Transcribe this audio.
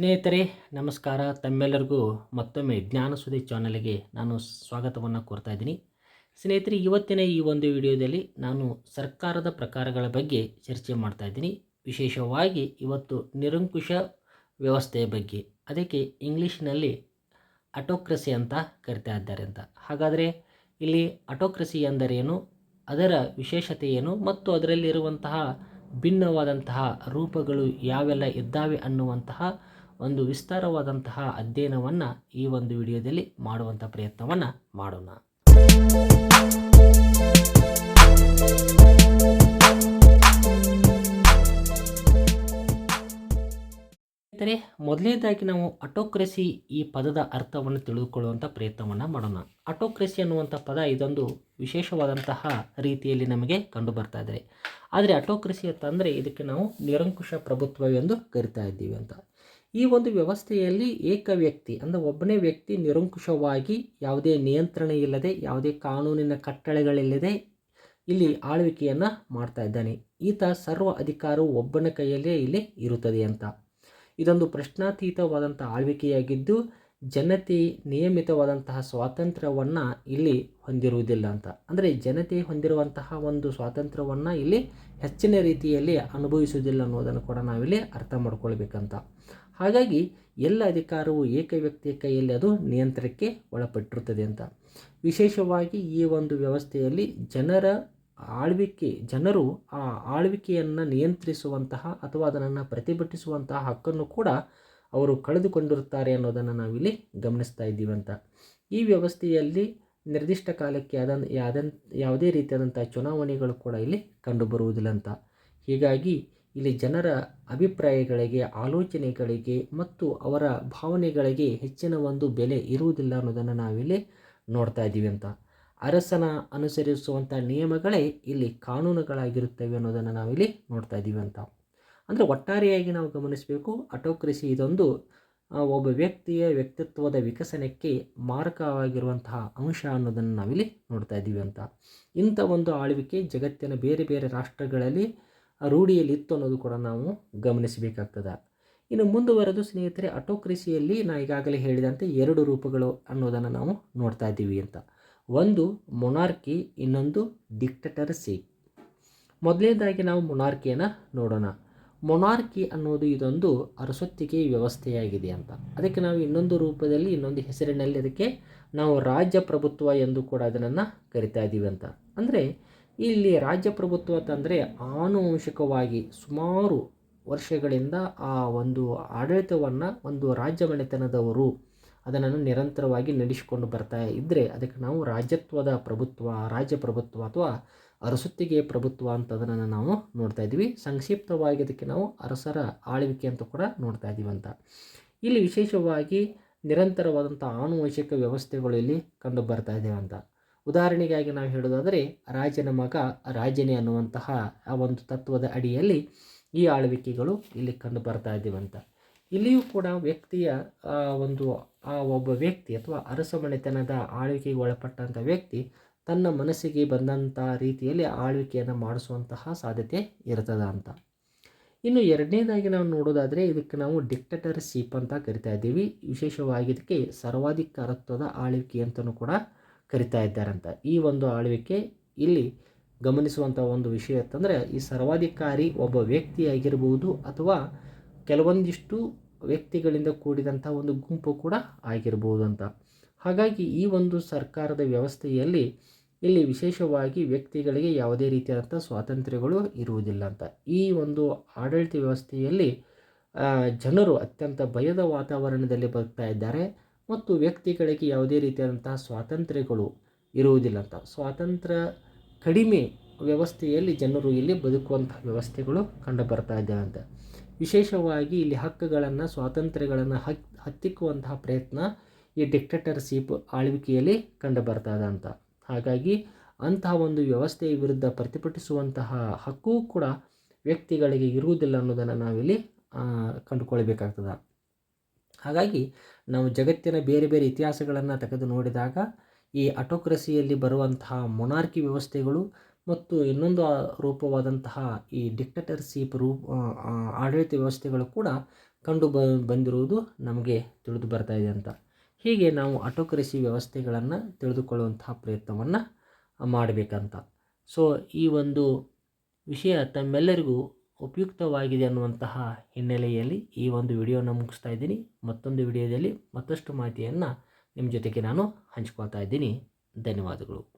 ಸ್ನೇಹಿತರೆ, ನಮಸ್ಕಾರ. ತಮ್ಮೆಲ್ಲರಿಗೂ ಮತ್ತೊಮ್ಮೆ ಜ್ಞಾನಸುದಿ ಚಾನಲ್ಗೆ ನಾನು ಸ್ವಾಗತವನ್ನು ಕೋರ್ತಾ ಇದ್ದೀನಿ. ಸ್ನೇಹಿತರೆ, ಇವತ್ತಿನ ಈ ಒಂದು ವಿಡಿಯೋದಲ್ಲಿ ನಾನು ಸರ್ಕಾರದ ಪ್ರಕಾರಗಳ ಬಗ್ಗೆ ಚರ್ಚೆ ಮಾಡ್ತಾ ಇದ್ದೀನಿ. ವಿಶೇಷವಾಗಿ ಇವತ್ತು ನಿರಂಕುಶ ವ್ಯವಸ್ಥೆಯ ಬಗ್ಗೆ. ಅದಕ್ಕೆ ಇಂಗ್ಲೀಷ್ನಲ್ಲಿ ಅಟೋಕ್ರಸಿ ಅಂತ ಕರಿತಾ ಇದ್ದಾರೆ ಅಂತ. ಹಾಗಾದರೆ ಇಲ್ಲಿ ಅಟೋಕ್ರಸಿ ಎಂದರೇನು? ಅದರ ವಿಶೇಷತೆ ಏನು? ಮತ್ತು ಅದರಲ್ಲಿರುವಂತಹ ಭಿನ್ನವಾದಂತಹ ರೂಪಗಳು ಯಾವೆಲ್ಲ ಇದ್ದಾವೆ ಅನ್ನುವಂತಹ ಒಂದು ವಿಸ್ತಾರವಾದಂತಹ ಅಧ್ಯಯನವನ್ನು ಈ ಒಂದು ವಿಡಿಯೋದಲ್ಲಿ ಮಾಡುವಂಥ ಪ್ರಯತ್ನವನ್ನು ಮಾಡೋಣ. ಸ್ನೇಹಿತರೆ, ಮೊದಲನೇದಾಗಿ ನಾವು ಅಟೋಕ್ರೆಸಿ ಈ ಪದದ ಅರ್ಥವನ್ನು ತಿಳಿದುಕೊಳ್ಳುವಂಥ ಪ್ರಯತ್ನವನ್ನು ಮಾಡೋಣ. ಅಟೋಕ್ರೆಸಿ ಅನ್ನುವಂಥ ಪದ ಇದೊಂದು ವಿಶೇಷವಾದಂತಹ ರೀತಿಯಲ್ಲಿ ನಮಗೆ ಕಂಡು ಬರ್ತಾ ಇದೆ. ಆದರೆ ಅಟೋಕ್ರೆಸಿ ಅಂತಂದರೆ ಇದಕ್ಕೆ ನಾವು ನಿರಂಕುಶ ಪ್ರಭುತ್ವ ಎಂದು ಕರಿತಾ ಇದ್ದೀವಿ ಅಂತ. ಈ ಒಂದು ವ್ಯವಸ್ಥೆಯಲ್ಲಿ ಏಕ ವ್ಯಕ್ತಿ, ಅಂದರೆ ಒಬ್ಬನೇ ವ್ಯಕ್ತಿ ನಿರಂಕುಶವಾಗಿ ಯಾವುದೇ ನಿಯಂತ್ರಣ ಇಲ್ಲದೆ, ಯಾವುದೇ ಕಾನೂನಿನ ಕಟ್ಟಳೆಗಳಿಲ್ಲದೆ ಇಲ್ಲಿ ಆಳ್ವಿಕೆಯನ್ನು ಮಾಡ್ತಾ ಇದ್ದಾನೆ. ಈತ ಸರ್ವ ಅಧಿಕಾರವು ಒಬ್ಬನ ಕೈಯಲ್ಲೇ ಇಲ್ಲಿ ಇರುತ್ತದೆ ಅಂತ. ಇದೊಂದು ಪ್ರಶ್ನಾತೀತವಾದಂಥ ಆಳ್ವಿಕೆಯಾಗಿದ್ದು, ಜನತೆ ನಿಯಮಿತವಾದಂತಹ ಸ್ವಾತಂತ್ರ್ಯವನ್ನು ಇಲ್ಲಿ ಹೊಂದಿರುವುದಿಲ್ಲ ಅಂತ. ಅಂದರೆ ಜನತೆ ಹೊಂದಿರುವಂತಹ ಒಂದು ಸ್ವಾತಂತ್ರ್ಯವನ್ನು ಇಲ್ಲಿ ಹೆಚ್ಚಿನ ರೀತಿಯಲ್ಲಿ ಅನುಭವಿಸುವುದಿಲ್ಲ ಅನ್ನೋದನ್ನು ಕೂಡ ನಾವಿಲ್ಲಿ ಅರ್ಥ ಮಾಡ್ಕೊಳ್ಬೇಕಂತ. ಹಾಗಾಗಿ ಎಲ್ಲ ಅಧಿಕಾರವು ಏಕ ವ್ಯಕ್ತಿಯ ಕೈಯಲ್ಲಿ ಅದು ನಿಯಂತ್ರಣಕ್ಕೆ ಒಳಪಟ್ಟಿರುತ್ತದೆ ಅಂತ. ವಿಶೇಷವಾಗಿ ಈ ಒಂದು ವ್ಯವಸ್ಥೆಯಲ್ಲಿ ಜನರ ಆಳ್ವಿಕೆ, ಜನರು ಆ ಆಳ್ವಿಕೆಯನ್ನು ನಿಯಂತ್ರಿಸುವಂತಹ ಅಥವಾ ಅದನ್ನು ಪ್ರತಿಭಟಿಸುವಂತಹ ಹಕ್ಕನ್ನು ಕೂಡ ಅವರು ಕಳೆದುಕೊಂಡಿರುತ್ತಾರೆ ಅನ್ನೋದನ್ನು ನಾವಿಲ್ಲಿ ಗಮನಿಸ್ತಾ ಇದ್ದೀವಿ ಅಂತ. ಈ ವ್ಯವಸ್ಥೆಯಲ್ಲಿ ನಿರ್ದಿಷ್ಟ ಕಾಲಕ್ಕೆ ಅದನ್ನು ಯಾವುದೇ ರೀತಿಯಾದಂಥ ಚುನಾವಣೆಗಳು ಕೂಡ ಇಲ್ಲಿ ಕಂಡುಬರುವುದಿಲ್ಲ ಅಂತ. ಹೀಗಾಗಿ ಇಲ್ಲಿ ಜನರ ಅಭಿಪ್ರಾಯಗಳಿಗೆ, ಆಲೋಚನೆಗಳಿಗೆ ಮತ್ತು ಅವರ ಭಾವನೆಗಳಿಗೆ ಹೆಚ್ಚಿನ ಒಂದು ಬೆಲೆ ಇರುವುದಿಲ್ಲ ಅನ್ನೋದನ್ನು ನಾವಿಲ್ಲಿ ನೋಡ್ತಾ ಇದ್ದೀವಿ ಅಂತ. ಅರಸನ ಅನುಸರಿಸುವಂಥ ನಿಯಮಗಳೇ ಇಲ್ಲಿ ಕಾನೂನುಗಳಾಗಿರುತ್ತವೆ ಅನ್ನೋದನ್ನು ನಾವಿಲ್ಲಿ ನೋಡ್ತಾ ಇದ್ದೀವಿ ಅಂತ. ಅಂದರೆ ಒಟ್ಟಾರೆಯಾಗಿ ನಾವು ಗಮನಿಸಬೇಕು ಅಟೋಕ್ರಸಿ ಇದೊಂದು ಒಬ್ಬ ವ್ಯಕ್ತಿಯ ವ್ಯಕ್ತಿತ್ವದ ವಿಕಸನಕ್ಕೆ ಮಾರಕವಾಗಿರುವಂತಹ ಅಂಶ ಅನ್ನೋದನ್ನು ನಾವಿಲ್ಲಿ ನೋಡ್ತಾ ಇದ್ದೀವಿ ಅಂತ. ಇಂಥ ಒಂದು ಆಳ್ವಿಕೆ ಜಗತ್ತಿನ ಬೇರೆ ಬೇರೆ ರಾಷ್ಟ್ರಗಳಲ್ಲಿ ರೂಢಿಯಲ್ಲಿ ಇತ್ತು ಅನ್ನೋದು ಕೂಡ ನಾವು ಗಮನಿಸಬೇಕಾಗ್ತದೆ. ಇನ್ನು ಮುಂದುವರೆದು ಸ್ನೇಹಿತರೆ ಅಟೋಕ್ರಸಿಯಲ್ಲಿ ನಾ ಈಗಾಗಲೇ ಹೇಳಿದಂತೆ ಎರಡು ರೂಪಗಳು ಅನ್ನೋದನ್ನು ನಾವು ನೋಡ್ತಾ ಇದ್ದೀವಿ ಅಂತ. ಒಂದು ಮೊನಾರ್ಕಿ, ಇನ್ನೊಂದು ಡಿಕ್ಟಟರ್ಸಿ. ಮೊದಲನೇದಾಗಿ ನಾವು ಮೊನಾರ್ಕಿಯನ್ನು ನೋಡೋಣ. ಮೊನಾರ್ಕಿ ಅನ್ನೋದು ಇದೊಂದು ಅರಸೊತ್ತಿಗೆ ವ್ಯವಸ್ಥೆಯಾಗಿದೆ ಅಂತ. ಅದಕ್ಕೆ ನಾವು ಇನ್ನೊಂದು ರೂಪದಲ್ಲಿ, ಇನ್ನೊಂದು ಹೆಸರಿನಲ್ಲಿ ಅದಕ್ಕೆ ನಾವು ರಾಜ್ಯ ಪ್ರಭುತ್ವ ಎಂದು ಕೂಡ ಅದನ್ನು ಕರಿತಾ ಇದ್ದೀವಿ ಅಂತ. ಅಂದರೆ ಇಲ್ಲಿ ರಾಜ್ಯ ಪ್ರಭುತ್ವ ಅಂತಂದರೆ ಆನುವಂಶಿಕವಾಗಿ ಸುಮಾರು ವರ್ಷಗಳಿಂದ ಆ ಒಂದು ಆಡಳಿತವನ್ನು ಒಂದು ರಾಜ್ಯ ಮನೆತನದವರು ಅದನ್ನು ನಿರಂತರವಾಗಿ ನಡೆಸಿಕೊಂಡು ಬರ್ತಾ ಇದ್ದರೆ ಅದಕ್ಕೆ ನಾವು ರಾಜ್ಯತ್ವದ ಪ್ರಭುತ್ವ, ರಾಜ್ಯ ಪ್ರಭುತ್ವ ಅಥವಾ ಅರಸುತ್ತಿಗೆ ಪ್ರಭುತ್ವ ಅಂತ ಅದನ್ನು ನಾವು ನೋಡ್ತಾ ಇದ್ದೀವಿ. ಸಂಕ್ಷಿಪ್ತವಾಗಿ ಅದಕ್ಕೆ ನಾವು ಅರಸರ ಆಳ್ವಿಕೆ ಅಂತ ಕೂಡ ನೋಡ್ತಾ ಇದ್ದೀವಿ ಅಂತ. ಇಲ್ಲಿ ವಿಶೇಷವಾಗಿ ನಿರಂತರವಾದಂಥ ಆನುವಂಶಿಕ ವ್ಯವಸ್ಥೆಗಳು ಇಲ್ಲಿ ಕಂಡು ಬರ್ತಾ ಇದ್ದೇವೆ ಅಂತ. ಉದಾಹರಣೆಗಾಗಿ ನಾವು ಹೇಳೋದಾದರೆ ರಾಜನ ಮಗ ರಾಜನೇ ಅನ್ನುವಂತಹ ಆ ಒಂದು ತತ್ವದ ಅಡಿಯಲ್ಲಿ ಈ ಆಳ್ವಿಕೆಗಳು ಇಲ್ಲಿ ಕಂಡು ಬರ್ತಾ ಇದ್ದೀವಂತ. ಇಲ್ಲಿಯೂ ಕೂಡ ವ್ಯಕ್ತಿಯ ಒಂದು, ಆ, ಒಬ್ಬ ವ್ಯಕ್ತಿ ಅಥವಾ ಅರಸಮನೆತನದ ಆಳ್ವಿಕೆಗೆ ಒಳಪಟ್ಟಂಥ ವ್ಯಕ್ತಿ ತನ್ನ ಮನಸ್ಸಿಗೆ ಬಂದಂಥ ರೀತಿಯಲ್ಲಿ ಆಳ್ವಿಕೆಯನ್ನು ಮಾಡಿಸುವಂತಹ ಸಾಧ್ಯತೆ ಇರ್ತದ ಅಂತ. ಇನ್ನು ಎರಡನೇದಾಗಿ ನಾವು ನೋಡೋದಾದರೆ ಇದಕ್ಕೆ ನಾವು ಡಿಕ್ಟಟರ್ಶಿಪ್ ಅಂತ ಕರಿತಾ ಇದ್ದೀವಿ. ವಿಶೇಷವಾಗಿ ಇದಕ್ಕೆ ಸರ್ವಾಧಿಕಾರತ್ವದ ಆಳ್ವಿಕೆ ಅಂತಲೂ ಕೂಡ ಕರಿತಾ ಇದ್ದಾರಂತ. ಈ ಒಂದು ಆಳ್ವಿಕೆ ಇಲ್ಲಿ ಗಮನಿಸುವಂಥ ಒಂದು ವಿಷಯ ಅಂತಂದರೆ, ಈ ಸರ್ವಾಧಿಕಾರಿ ಒಬ್ಬ ವ್ಯಕ್ತಿಯಾಗಿರ್ಬೋದು ಅಥವಾ ಕೆಲವೊಂದಿಷ್ಟು ವ್ಯಕ್ತಿಗಳಿಂದ ಕೂಡಿದಂಥ ಒಂದು ಗುಂಪು ಕೂಡ ಆಗಿರ್ಬೋದು ಅಂತ. ಹಾಗಾಗಿ ಈ ಒಂದು ಸರ್ಕಾರದ ವ್ಯವಸ್ಥೆಯಲ್ಲಿ ಇಲ್ಲಿ ವಿಶೇಷವಾಗಿ ವ್ಯಕ್ತಿಗಳಿಗೆ ಯಾವುದೇ ರೀತಿಯಾದಂಥ ಸ್ವಾತಂತ್ರ್ಯಗಳು ಇರುವುದಿಲ್ಲ ಅಂತ. ಈ ಒಂದು ಆಡಳಿತ ವ್ಯವಸ್ಥೆಯಲ್ಲಿ ಜನರು ಅತ್ಯಂತ ಭಯದ ವಾತಾವರಣದಲ್ಲಿ ಬದುಕ್ತಾ ಇದ್ದಾರೆ. ಮತ್ತು ವ್ಯಕ್ತಿಗಳಿಗೆ ಯಾವುದೇ ರೀತಿಯಾದಂತಹ ಸ್ವಾತಂತ್ರ್ಯಗಳು ಇರುವುದಿಲ್ಲ ಅಂತ ಸ್ವಾತಂತ್ರ್ಯ ಕಡಿಮೆ ವ್ಯವಸ್ಥೆಯಲ್ಲಿ ಜನರು ಇಲ್ಲಿ ಬದುಕುವಂತಹ ವ್ಯವಸ್ಥೆಗಳು ಕಂಡು ಬರ್ತಾ ಅಂತ ವಿಶೇಷವಾಗಿ ಇಲ್ಲಿ ಹಕ್ಕುಗಳನ್ನು, ಸ್ವಾತಂತ್ರ್ಯಗಳನ್ನು ಹಕ್, ಹತ್ತಿಕ್ಕುವಂತಹ ಪ್ರಯತ್ನ ಈ ಡಿಕ್ಟೇಟರ್ಶಿಪ್ ಆಳ್ವಿಕೆಯಲ್ಲಿ ಕಂಡು ಬರ್ತಾ ಇದೆ ಅಂತ ಹಾಗಾಗಿ ಅಂತಹ ಒಂದು ವ್ಯವಸ್ಥೆಯ ವಿರುದ್ಧ ಪ್ರತಿಭಟಿಸುವಂತಹ ಹಕ್ಕು ಕೂಡ ವ್ಯಕ್ತಿಗಳಿಗೆ ಇರುವುದಿಲ್ಲ ಅನ್ನೋದನ್ನು ನಾವಿಲ್ಲಿ ಕಂಡುಕೊಳ್ಬೇಕಾಗ್ತದೆ. ಹಾಗಾಗಿ ನಾವು ಜಗತ್ತಿನ ಬೇರೆ ಬೇರೆ ಇತಿಹಾಸಗಳನ್ನು ತೆಗೆದು ನೋಡಿದಾಗ ಈ ಅಟೋಕ್ರಸಿಯಲ್ಲಿ ಬರುವಂತಹ ಮೊನಾರ್ಕಿ ವ್ಯವಸ್ಥೆಗಳು ಮತ್ತು ಇನ್ನೊಂದು ರೂಪವಾದಂತಹ ಈ ಡಿಕ್ಟಟರ್ಶಿಪ್ ರೂಪ ಆಡಳಿತ ವ್ಯವಸ್ಥೆಗಳು ಕೂಡ ಕಂಡು ಬ ಬಂದಿರುವುದು ನಮಗೆ ತಿಳಿದು ಬರ್ತಾ ಇದೆ ಅಂತ. ಹೀಗೆ ನಾವು ಆಟೋಕ್ರಸಿ ವ್ಯವಸ್ಥೆಗಳನ್ನು ತಿಳಿದುಕೊಳ್ಳುವಂತಹ ಪ್ರಯತ್ನವನ್ನು ಮಾಡಬೇಕಂತ. ಸೊ ಈ ಒಂದು ವಿಷಯ ತಮ್ಮೆಲ್ಲರಿಗೂ ಉಪಯುಕ್ತವಾಗಿದೆ ಅನ್ನುವಂತಹ ಹಿನ್ನೆಲೆಯಲ್ಲಿ ಈ ಒಂದು ವಿಡಿಯೋನ ಮುಗಿಸ್ತಾ ಇದ್ದೀನಿ. ಮತ್ತೊಂದು ವಿಡಿಯೋದಲ್ಲಿ ಮತ್ತಷ್ಟು ಮಾಹಿತಿಯನ್ನು ನಿಮ್ಮ ಜೊತೆಗೆ ನಾನು ಹಂಚ್ಕೊಳ್ತಾ ಇದ್ದೀನಿ. ಧನ್ಯವಾದಗಳು.